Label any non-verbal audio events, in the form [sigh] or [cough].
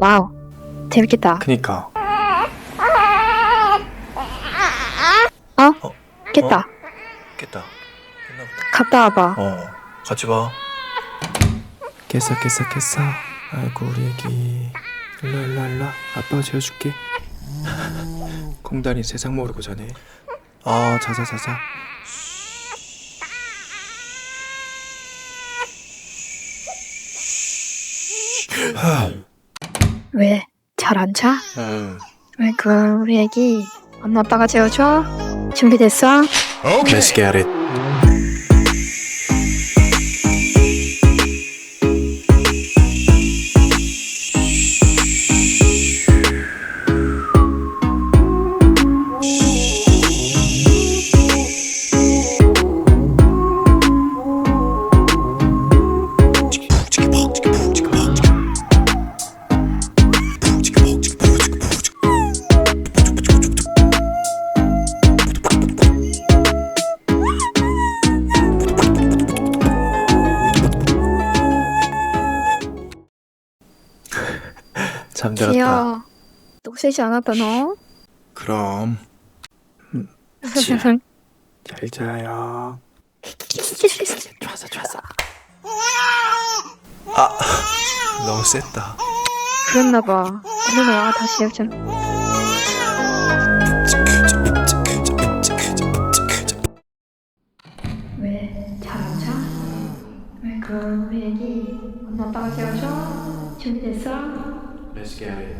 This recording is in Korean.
와우. 재밌겠다. 그니까. 어? 깼다. 깼다. 깼나 보다. 갔다 와봐. 어 같이 봐. 깼어 깼어 깼어. 아이고 우리 애기. 일로 일로 일로. 아빠가 재워줄게. [laughs] 공단이 세상 모르고 자네. 아 자자 자자 왜? 잘 안 자? 응 아이고, 우리 애기. 엄마 아빠가 재워줘? 준비됐어? Let's get it 잠들었다 귀여워. 녹색이 않았다, 너? 그럼. [laughs] 잘 자요 좋았어 좋았어 아 너무 셌다 그랬나봐. 얼른 와, 다시 역전. 왜? 잘안 자? 아이고, 우리 애기. 엄마 아빠가 재워줘? 준비됐어? misguided